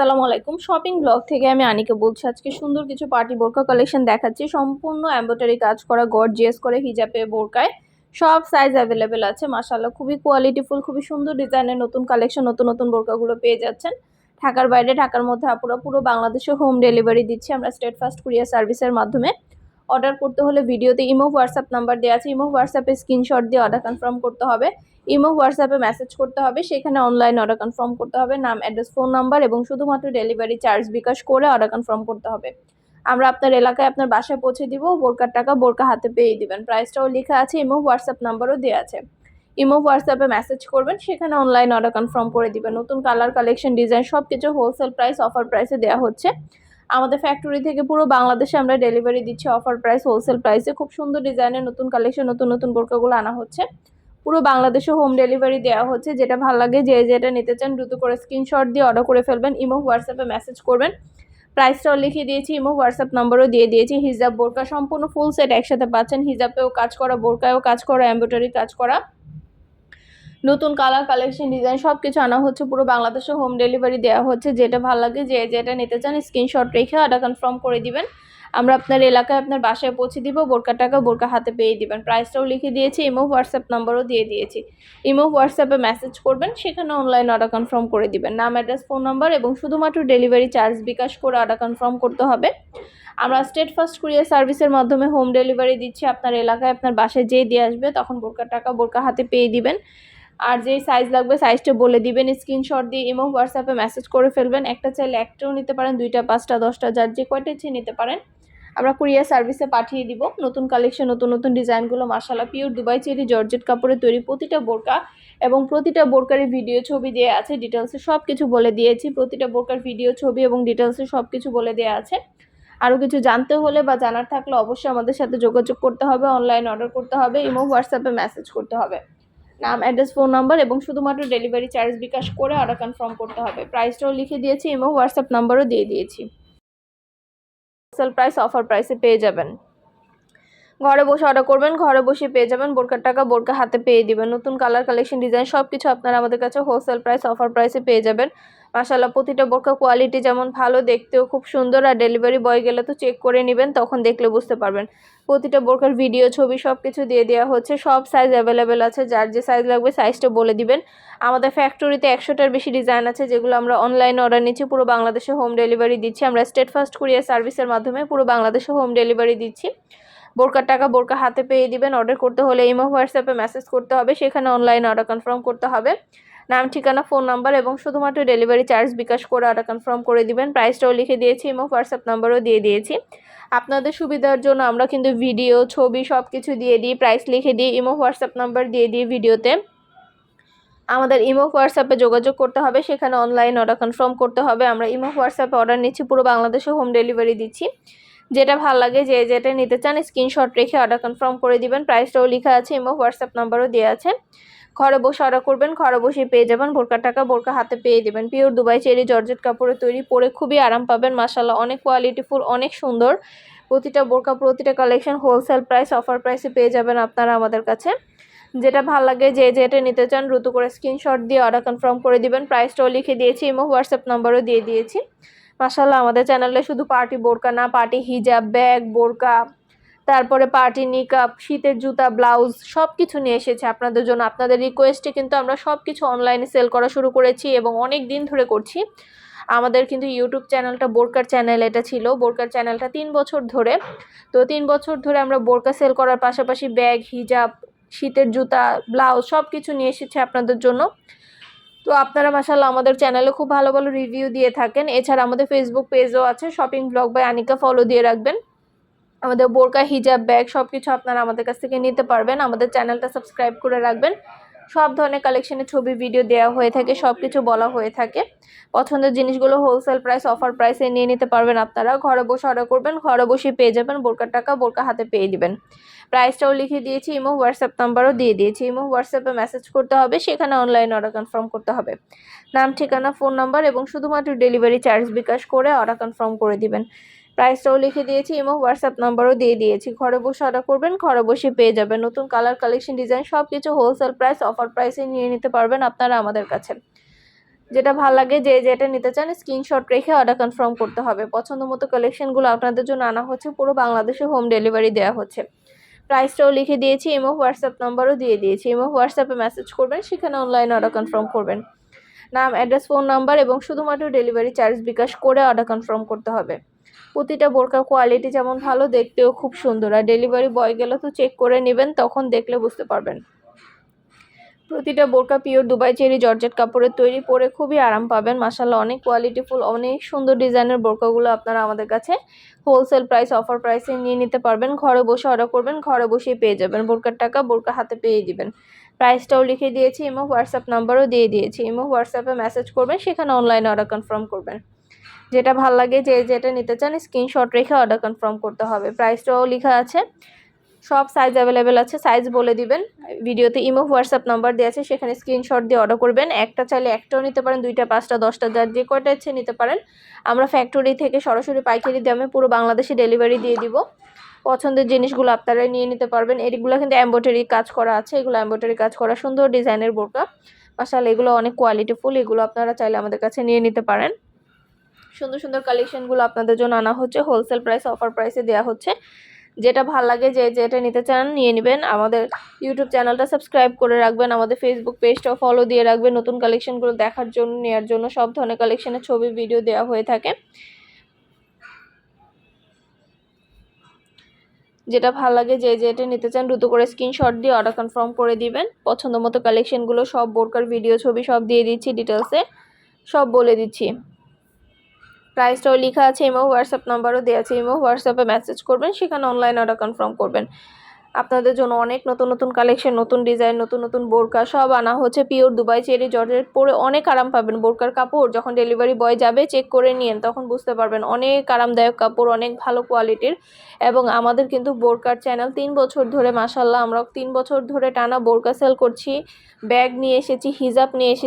আসসালামু আলাইকুম। Shopping blog থেকে আমি আনিকা বলছি, আজকে সুন্দর কিছু পার্টি বোরকা কালেকশন দেখাচ্ছি। সম্পূর্ণ এম্ব্রয়ডারি কাজ করা গর্জিয়াস করে হিজাবে বোরকায় সব সাইজ অ্যাভেলেবেল আছে, মাশাআল্লাহ। খুবই কোয়ালিটিফুল খুবই সুন্দর ডিজাইনের নতুন কালেকশন নতুন নতুন বোরকাগুলো পেয়ে যাচ্ছেন। ঢাকার বাইরে, ঢাকার মধ্যে আপুরা পুরো বাংলাদেশে হোম ডেলিভারি দিচ্ছি। আমরা স্টেট ফাস্ট কুরিয়ার সার্ভিসের মাধ্যমে। অর্ডার করতে হলে ভিডিওতে ইমো হোয়াটসঅ্যাপ নাম্বার দেওয়া আছে। ইমো হোয়াটসঅ্যাপে স্ক্রিনশট দিয়ে অর্ডার কনফার্ম করতে হবে। ইমো, হোয়াটসঅ্যাপে মেসেজ করতে হবে, সেখানে অনলাইন অর্ডার কনফার্ম করতে হবে, নাম অ্যাড্রেস ফোন নাম্বার এবং শুধুমাত্র ডেলিভারি চার্জ বিকাশ করে অর্ডার কনফার্ম করতে হবে। আমরা আপনার এলাকায় আপনার বাসায় পৌঁছে দিব, বোরকার টাকা বোরকা হাতে পেয়ে দিবেন। প্রাইসটাও লেখা আছে, ইমো, হোয়াটসঅ্যাপ নাম্বারও দেওয়া আছে। ইমো, হোয়াটসঅ্যাপে মেসেজ করবেন, সেখানে অনলাইন অর্ডার কনফার্ম করে দিবেন। নতুন কালার কালেকশন ডিজাইন সব কিছু হোলসেল প্রাইস অফার প্রাইসে দেওয়া হচ্ছে। আমাদের ফ্যাক্টরি থেকে পুরো বাংলাদেশে আমরা ডেলিভারি দিচ্ছি অফার প্রাইস হোলসেল প্রাইসে খুব সুন্দর ডিজাইনের নতুন কালেকশন নতুন নতুন বোরকাগুলো আনা হচ্ছে। পুরো বাংলাদেশে হোম ডেলিভারি দেওয়া হচ্ছে, যেটা ভালো লাগে। যে যেটা নিতে চান দ্রুত করে স্ক্রিনশট দিয়ে অর্ডার করে ফেলবেন। ইমো হোয়াটসঅ্যাপে মেসেজ করবেন। প্রাইসটাও লিখে দিয়েছি, ইমো হোয়াটসঅ্যাপ নম্বরও দিয়ে দিয়েছি। হিজাব, বোরকা সম্পূর্ণ ফুল সেট একসাথে পাচ্ছেন। হিজাবেও কাজ করা, বোরকায়ও কাজ করা এমব্রয়ডারি কাজ করা। নতুন কালার কালেকশন ডিজাইন সব কিছু আনা হচ্ছে। পুরো বাংলাদেশে হোম ডেলিভারি দেওয়া হচ্ছে। যেটা ভালো লাগে, যে যেটা নিতে চান স্ক্রিনশট রেখে অর্ডার কনফার্ম করে দিবেন। আমরা আপনার এলাকায় আপনার বাসায় পৌঁছে দিব, বোরকা টাকা বোরকা হাতে পেয়ে দিবেন। প্রাইসটাও লিখে দিয়েছি, ইমো হোয়াটসঅ্যাপ নাম্বারও দিয়ে দিয়েছি। ইমো হোয়াটসঅ্যাপে মেসেজ করবেন, সেখানে অনলাইন অর্ডার কনফার্ম করে দিবেন। নাম অ্যাড্রেস ফোন নাম্বার এবং শুধুমাত্র ডেলিভারি চার্জ বিকাশ করে অর্ডার কনফার্ম করতে হবে। আমরা স্টেট ফার্স্ট কুরিয়ার সার্ভিসের মাধ্যমে হোম ডেলিভারি দিচ্ছি। আপনার এলাকায় আপনার বাসায় যেয়ে দিয়ে আসবে, তখন বোরকার টাকা, বোরকা হাতে পেয়ে দিবেন। আর যেই সাইজ লাগবে সাইজটা বলে দিবেন স্ক্রিনশট দিয়ে ইমো হোয়াটসঅ্যাপে মেসেজ করে ফেলবেন। একটা চাইলে একটাও নিতে পারেন, দুইটা, পাঁচটা, দশটা, যার যে কয়টা ইচ্ছে নিতে পারেন। আমরা কুরিয়ার সার্ভিসে পাঠিয়ে দিব। নতুন কালেকশন নতুন নতুন ডিজাইনগুলো মাসালা পিওর দুবাই চেরি, জর্জেট কাপড়ে তৈরি প্রতিটা বোরকা এবং প্রতিটা বোরকারের ভিডিও ছবি দেওয়া আছে ডিটেলসে সব কিছু বলে দিয়েছি। প্রতিটা বোরকার ভিডিও ছবি এবং ডিটেলসে সব কিছু বলে দেওয়া আছে। আরও কিছু জানতে হলে বা জানার থাকলে অবশ্যই আমাদের সাথে যোগাযোগ করতে হবে অনলাইন অর্ডার করতে হবে, ইমো হোয়াটসঅ্যাপে মেসেজ করতে হবে। নাম অ্যাড্রেস ফোন নাম্বার এবং শুধুমাত্র ডেলিভারি চার্জ বিকাশ করে অর্ডার কনফার্ম করতে হবে। প্রাইসটাও লিখে দিয়েছি, ইমো হোয়াটসঅ্যাপ নাম্বারও দিয়ে দিয়েছি। হোলসেল প্রাইস অফার প্রাইসে পেয়ে যাবেন। ঘরে বসে অর্ডার করবেন, ঘরে বসে পেয়ে যাবেন বোরকার টাকা বোরকা হাতে পেয়ে দিবেন। নতুন কালার কালেকশন ডিজাইন সব কিছু আপনারা আমাদের কাছে হোলসেল প্রাইস অফার প্রাইসে পেয়ে যাবেন। মাসাল্লাহ প্রতিটা বোরকা কোয়ালিটি যেমন ভালো, দেখতেও খুব সুন্দর আর ডেলিভারি বয় গেলে তো চেক করে নেবেন, তখন দেখলে বুঝতে পারবেন। প্রতিটা বোরকার ভিডিও ছবি সব কিছু দিয়ে দেওয়া হচ্ছে, সব সাইজ অ্যাভেলেবেল আছে, যার যে সাইজ লাগবে সাইজটা বলে দিবেন। আমাদের ফ্যাক্টরিতে একশোটার বেশি ডিজাইন আছে, যেগুলো আমরা অনলাইনে অর্ডার নিচ্ছি, পুরো বাংলাদেশে হোম ডেলিভারি দিচ্ছি। আমরা স্টেট ফার্স্ট কুরিয়ার সার্ভিসের মাধ্যমে পুরো বাংলাদেশে হোম ডেলিভারি দিচ্ছি। বোরকার টাকা বোরকা হাতে পেয়ে দিবেন। অর্ডার করতে হলে ইমো হোয়াটসঅ্যাপে মেসেজ করতে হবে। সেখানে অনলাইনে অর্ডার কনফার্ম করতে হবে। নাম, ঠিকানা ফোন নাম্বার এবং শুধুমাত্র ডেলিভারি চার্জ বিকাশ করে অর্ডার কনফার্ম করে দিবেন। প্রাইসটাও লিখে দিয়েছি, ইমো হোয়াটসঅ্যাপ নাম্বারও দিয়ে দিয়েছি। আপনাদের সুবিধার জন্য আমরা কিন্তু ভিডিও ছবি সব কিছু দিয়ে দিই প্রাইস লিখে দিই, ইমো হোয়াটসঅ্যাপ নাম্বার দিয়ে দিই ভিডিওতে আমাদের ইমো হোয়াটসঅ্যাপে যোগাযোগ করতে হবে। সেখানে অনলাইন অর্ডার কনফার্ম করতে হবে। আমরা ইমো হোয়াটসঅ্যাপে অর্ডার নিচ্ছি, পুরো বাংলাদেশে হোম ডেলিভারি দিচ্ছি। যেটা ভালো লাগে, যে যেটা নিতে চান স্ক্রিনশট রেখে অর্ডার কনফার্ম করে দিবেন। প্রাইসটাও লেখা আছে ইমো হোয়াটসঅ্যাপ নাম্বারও দেওয়া আছে। ঘরে বসে অর্ডার করবেন, ঘরে বসে পেয়ে যাবেন বোরকার টাকা বোরকা হাতে পেয়ে দেবেন। পিওর দুবাই চেরি জর্জেট কাপড়ে তৈরি, পরে খুবই আরাম পাবেন মাসাল্লাহ অনেক কোয়ালিটিফুল অনেক সুন্দর। প্রতিটা বোরকা, প্রতিটা কালেকশন হোলসেল প্রাইস অফার প্রাইসে পেয়ে যাবেন আপনারা আমাদের কাছে। যেটা ভালো লাগে, যে যেটা নিতে চান, দ্রুত করে স্ক্রিনশট দিয়ে অর্ডার কনফার্ম করে দিবেন। প্রাইসটাও লিখে দিয়েছি ইমো হোয়াটসঅ্যাপ নাম্বারও দিয়ে দিয়েছি। মাসাল্লাহ আমাদের চ্যানেলে শুধু পার্টি বোরকা না পার্টি হিজাব ব্যাগ বোরকা, তারপরে পার্টি নিকাপ শীতের জুতা ব্লাউজ সব কিছু নিয়ে এসেছে আপনাদের জন্য। আপনাদের রিকোয়েস্টে কিন্তু আমরা সব কিছু অনলাইনে সেল করা শুরু করেছি এবং অনেক দিন ধরে করছি। আমাদের কিন্তু ইউটিউব চ্যানেলটা বোরকার চ্যানেল এটা ছিল। বোরকার চ্যানেলটা তিন বছর ধরে। তো তিন বছর ধরে আমরা বোরকা সেল করার পাশাপাশি ব্যাগ হিজাব শীতের জুতা ব্লাউজ সব কিছু নিয়ে এসেছে আপনাদের জন্য। তো আপনারা মাসাল্লাহ আমাদের চ্যানেলে খুব ভালো ভালো রিভিউ দিয়ে থাকেন। এছাড়া আমাদের ফেসবুক পেজও আছে shopping blog by Anika follow দিয়ে রাখবেন। আমাদের বোরকা হিজাব ব্যাগ সব কিছু আপনারা আমাদের কাছ থেকে নিতে পারবেন। আমাদের চ্যানেলটা সাবস্ক্রাইব করে রাখবেন। সব ধরনের কালেকশনের ছবি ভিডিও দেওয়া হয়ে থাকে সব কিছু বলা হয়ে থাকে। পছন্দের জিনিসগুলো হোলসেল প্রাইস অফার প্রাইসে নিয়ে নিতে পারবেন আপনারা। ঘরে বসে অর্ডার করবেন, ঘরে বসে পেয়ে যাবেন, বোরকার টাকা বোরকা হাতে পেয়ে দিবেন। প্রাইসটাও লিখে দিয়েছি ইমো হোয়াটসঅ্যাপ নাম্বারও দিয়ে দিয়েছি। ইমো হোয়াটসঅ্যাপে মেসেজ করতে হবে, সেখানে অনলাইন অর্ডার কনফার্ম করতে হবে। নাম, ঠিকানা ফোন নাম্বার এবং শুধুমাত্র ডেলিভারি চার্জ বিকাশ করে অর্ডার কনফার্ম করে দিবেন। প্রাইসটাও লিখে দিয়েছি এবং হোয়াটসঅ্যাপ নাম্বারও দিয়ে দিয়েছি। ঘরে বসে অর্ডার করবেন, ঘরে বসে পেয়ে যাবেন। নতুন কালার কালেকশন ডিজাইন সব কিছু হোলসেল প্রাইস অফার প্রাইসে নিয়ে নিতে পারবেন আপনারা আমাদের কাছে। যেটা ভালো লাগে, যে যেটা নিতে চান স্ক্রিনশট রেখে অর্ডার কনফার্ম করতে হবে। পছন্দ মতো কালেকশনগুলো আপনাদের জন্য আনা হচ্ছে, পুরো বাংলাদেশে হোম ডেলিভারি দেওয়া হচ্ছে। প্রাইসটাও লিখে দিয়েছি ইমো হোয়াটসঅ্যাপ নাম্বারও দিয়ে দিয়েছি ইমো হোয়াটসঅ্যাপে মেসেজ করবেন, সেখানে অনলাইনে অর্ডার কনফার্ম করবেন। নাম অ্যাড্রেস ফোন নাম্বার এবং শুধুমাত্র ডেলিভারি চার্জ বিকাশ করে অর্ডার কনফার্ম করতে হবে। প্রতিটা বোরকা কোয়ালিটি যেমন ভালো, দেখতেও খুব সুন্দর। আর ডেলিভারি বয় গেলে তো চেক করে নেবেন, তখন দেখলে বুঝতে পারবেন। প্রতিটা বোরকা পিওর দুবাই চেরি জর্জেট কাপড়ের তৈরি পরে খুবই আরাম পাবেন। মাসাল্লাহ অনেক কোয়ালিটিফুল অনেক সুন্দর ডিজাইনের বোরকাগুলো আপনারা আমাদের কাছে হোলসেল প্রাইস অফার প্রাইসে নিয়ে নিতে পারবেন। ঘরে বসে অর্ডার করবেন, ঘরে বসেই পেয়ে যাবেন। বোরকার টাকা বোরকা হাতে পেয়ে দিবেন। প্রাইসটাও লিখে দিয়েছি ইমো হোয়াটসঅ্যাপ নাম্বারও দিয়ে দিয়েছি। ইমো হোয়াটসঅ্যাপে মেসেজ করবেন, সেখানে অনলাইনে অর্ডার কনফার্ম করবেন। যেটা ভালো লাগে যে যেটা নিতে চান স্ক্রিনশট রেখে অর্ডার কনফার্ম করতে হবে। প্রাইসটাও লেখা আছে, সব সাইজ অ্যাভেলেবেল আছে সাইজ বলে দিবেন। ভিডিওতে ইমো হোয়াটসঅ্যাপ নাম্বার দেওয়া আছে, সেখানে স্ক্রিনশট দিয়ে অর্ডার করবেন। একটা চাইলে একটাও নিতে পারেন, দুইটা, পাঁচটা, দশটা, যার যে কয়টা ইচ্ছে নিতে পারেন। আমরা ফ্যাক্টরি থেকে সরাসরি পাইকারি দামে পুরো বাংলাদেশে ডেলিভারি দিয়ে দিব। পছন্দের জিনিসগুলো আপনারা নিয়ে নিতে পারবেন। এগুলো কিন্তু এম্ব্রয়ডারি কাজ করা আছে, এগুলো এম্ব্রয়ডারি কাজ করা সুন্দর ডিজাইনের বোরকা। মাসাল এগুলো অনেক কোয়ালিটিফুল এগুলো আপনারা চাইলে আমাদের কাছে নিয়ে নিতে পারেন। সুন্দর সুন্দর কালেকশনগুলো আপনাদের জন্য আনা হচ্ছে। হোলসেল প্রাইস অফার প্রাইসে দেওয়া হচ্ছে। যেটা ভালো লাগে যে যেটা নিতে চান, নিয়ে নেবেন। আমাদের ইউটিউব চ্যানেলটা সাবস্ক্রাইব করে রাখবেন। আমাদের ফেসবুক পেজটাও ফলো দিয়ে রাখবেন। নতুন কালেকশনগুলো দেখার জন্য নেওয়ার জন্য সব ধরনের কালেকশনের ছবি ভিডিও দেওয়া হয়ে থাকে। যেটা ভালো লাগে যে যেটা নিতে চান, দ্রুত করে স্ক্রিনশট দিয়ে অর্ডার কনফার্ম করে দিবেন। পছন্দ মতো কালেকশনগুলো সব বোরকার ভিডিও ছবি সব দিয়ে দিচ্ছি ডিটেলসে সব বলে দিচ্ছি। প্রাইসটাও লেখা আছে ইমো হোয়াটসঅ্যাপ নাম্বারও দেওয়া আছে ইমো হোয়াটসঅ্যাপে মেসেজ করবেন, সেখানে অনলাইন অর্ডার কনফার্ম করবেন। আপনাদের জন্য অনেক নতুন নতুন কালেকশন নতুন ডিজাইন নতুন নতুন বোরকা সব আনা হচ্ছে। পিওর দুবাই চেরি জর্জেট পরে অনেক আরাম পাবেন বোরকার কাপড়। যখন ডেলিভারি বয় যাবে চেক করে নিন তখন বুঝতে পারবেন অনেক আরামদায়ক কাপড়, অনেক ভালো কোয়ালিটির এবং আমাদের কিন্তু বোরকার চ্যানেল তিন বছর ধরে মাসাল্লাহ আমরা তিন বছর ধরে টানা বোরকা সেল করছি। ব্যাগ নিয়ে এসেছি হিজাব নিয়ে এসেছি